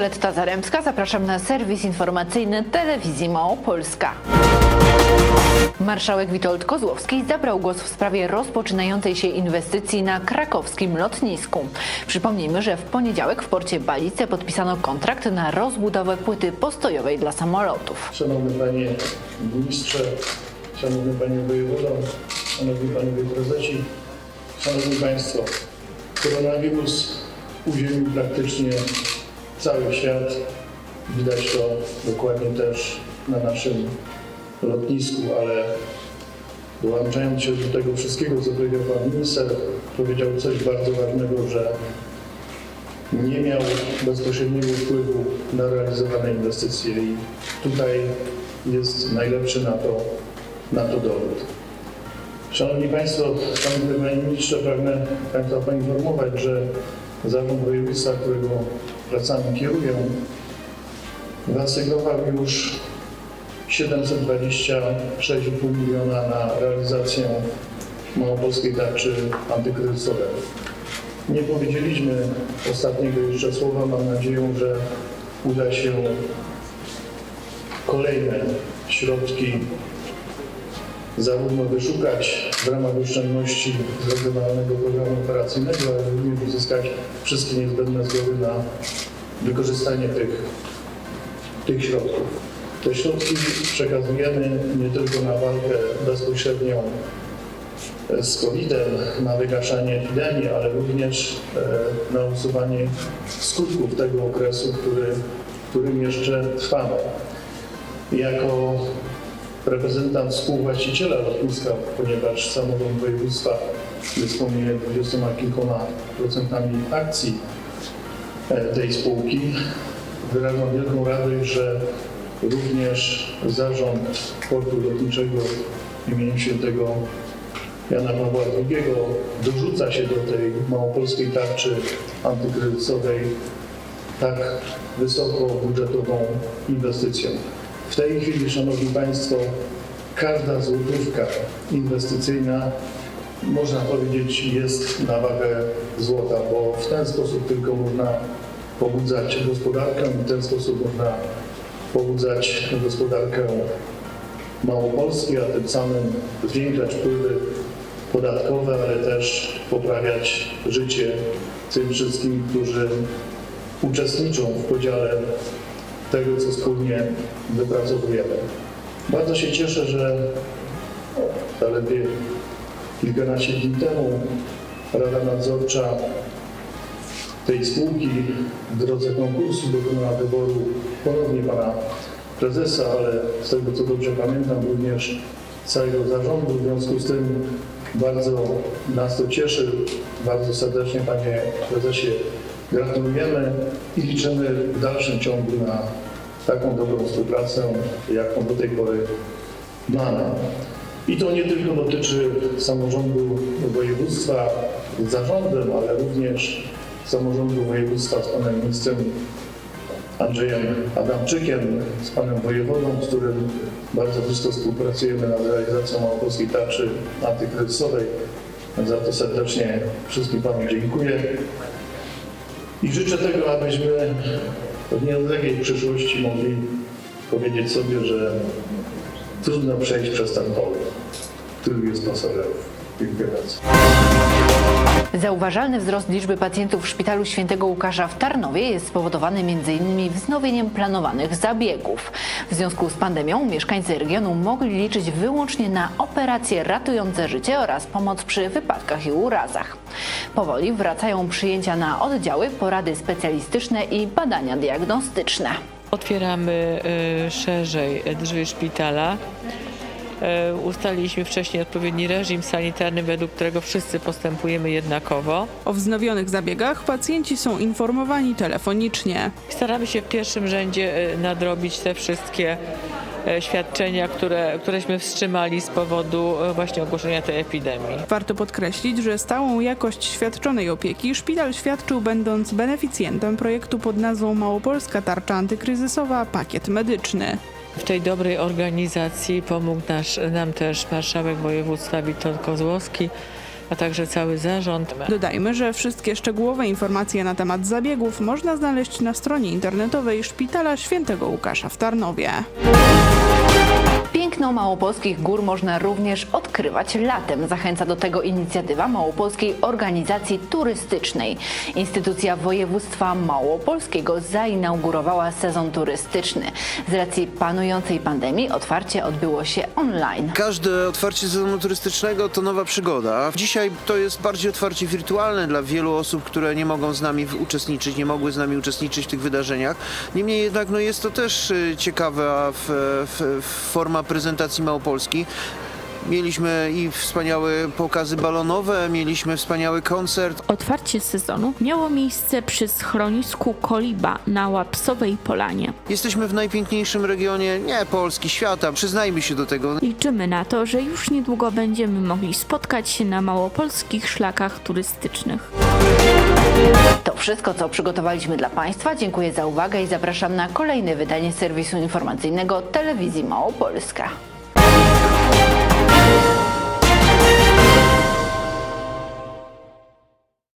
Dorota Zaremska, zapraszam na serwis informacyjny Telewizji Małopolska. Marszałek Witold Kozłowski zabrał głos w sprawie rozpoczynającej się inwestycji na krakowskim lotnisku. Przypomnijmy, że w poniedziałek w porcie Balice podpisano kontrakt na rozbudowę płyty postojowej dla samolotów. Szanowny Panie Ministrze, Szanowny Panie Wojewodo, Szanowni Panowie Prezesi, Szanowni Państwo, koronawirus uziemił praktycznie cały świat. Widać to dokładnie też na naszym lotnisku, ale dołączając się do tego wszystkiego, co powiedział Pan Minister, powiedział coś bardzo ważnego, że nie miał bezpośredniego wpływu na realizowane inwestycje i tutaj jest najlepszy na to, na to dowód. Szanowni Państwo, Szanowny Panie Ministrze, pragnę Państwa poinformować, że Zarząd Województwa, którego pracami kieruję, wyasygnował już 726,5 miliona na realizację małopolskiej tarczy antykryzysowej. Nie powiedzieliśmy ostatniego jeszcze słowa. Mam nadzieję, że uda się kolejne środki zarówno wyszukać w ramach oszczędności regionalnego programu operacyjnego, ale również uzyskać wszystkie niezbędne zgody na wykorzystanie tych, tych środków. Te środki przekazujemy nie tylko na walkę bezpośrednią z COVID-em, na wygaszanie epidemii, ale również e, na usuwanie skutków tego okresu, który, którym jeszcze trwamy. Jako reprezentant współwłaściciela lotniska, ponieważ samorząd województwa dysponuje 20 kilkoma procentami akcji e, tej spółki, wyrażam wielką radość, że również zarząd portu lotniczego imienia świętego Jana Pawła II dorzuca się do tej małopolskiej tarczy antykryzysowej tak wysoko budżetową inwestycją. W tej chwili, Szanowni Państwo, każda złotówka inwestycyjna, można powiedzieć, jest na wagę złota, bo w ten sposób tylko można pobudzać gospodarkę, w ten sposób można pobudzać gospodarkę Małopolski, a tym samym zwiększać wpływy podatkowe, ale też poprawiać życie tym wszystkim, którzy uczestniczą w podziale tego, co wspólnie wypracowujemy. Bardzo się cieszę, że zaledwie kilkanaście dni temu Rada Nadzorcza tej spółki w drodze konkursu dokonała wyboru ponownie pana prezesa, ale z tego co dobrze pamiętam również całego zarządu. W związku z tym bardzo nas to cieszy. Bardzo serdecznie panie prezesie gratulujemy i liczymy w dalszym ciągu na taką dobrą współpracę, jaką do tej pory mamy. I to nie tylko dotyczy samorządu województwa z zarządem, ale również samorządu województwa z panem ministrem Andrzejem Adamczykiem, z panem wojewodą, z którym bardzo blisko współpracujemy nad realizacją małopolskiej tarczy antykryzysowej. Za to serdecznie wszystkim panom dziękuję. I życzę tego, abyśmy w nieodległej przyszłości mogli powiedzieć sobie, że trudno przejść przez ten pol, który jest pasażerów. Dziękuję bardzo. Zauważalny wzrost liczby pacjentów w szpitalu świętego Łukasza w Tarnowie jest spowodowany m.in. wznowieniem planowanych zabiegów. W związku z pandemią mieszkańcy regionu mogli liczyć wyłącznie na operacje ratujące życie oraz pomoc przy wypadkach i urazach. Powoli wracają przyjęcia na oddziały, porady specjalistyczne i badania diagnostyczne. Otwieramy y, szerzej drzwi szpitala. Y, Ustaliliśmy wcześniej odpowiedni reżim sanitarny, według którego wszyscy postępujemy jednakowo. O wznowionych zabiegach pacjenci są informowani telefonicznie. Staramy się w pierwszym rzędzie y, nadrobić te wszystkie y, świadczenia, które, któreśmy wstrzymali z powodu właśnie ogłoszenia tej epidemii. Warto podkreślić, że stałą jakość świadczonej opieki szpital świadczył będąc beneficjentem projektu pod nazwą Małopolska Tarcza Antykryzysowa Pakiet Medyczny. W tej dobrej organizacji pomógł nasz, nam też marszałek województwa Witold Kozłowski, a także cały zarząd. Dodajmy, że wszystkie szczegółowe informacje na temat zabiegów można znaleźć na stronie internetowej Szpitala Świętego Łukasza w Tarnowie. Piękno małopolskich gór można również odkrywać latem. Zachęca do tego inicjatywa Małopolskiej Organizacji Turystycznej. Instytucja województwa małopolskiego zainaugurowała sezon turystyczny. Z racji panującej pandemii otwarcie odbyło się online. Każde otwarcie sezonu turystycznego to nowa przygoda. Dzisiaj to jest bardziej otwarcie wirtualne dla wielu osób, które nie mogą z nami uczestniczyć, nie mogły z nami uczestniczyć w tych wydarzeniach. Niemniej jednak no jest to też y, ciekawa w, w, w forma prezentacji Małopolski. Mieliśmy i wspaniałe pokazy balonowe, mieliśmy wspaniały koncert. Otwarcie sezonu miało miejsce przy schronisku Koliba na Łapsowej Polanie. Jesteśmy w najpiękniejszym regionie, nie Polski, świata, przyznajmy się do tego. Liczymy na to, że już niedługo będziemy mogli spotkać się na małopolskich szlakach turystycznych. To wszystko, co przygotowaliśmy dla Państwa. Dziękuję za uwagę i zapraszam na kolejne wydanie serwisu informacyjnego Telewizji Małopolska.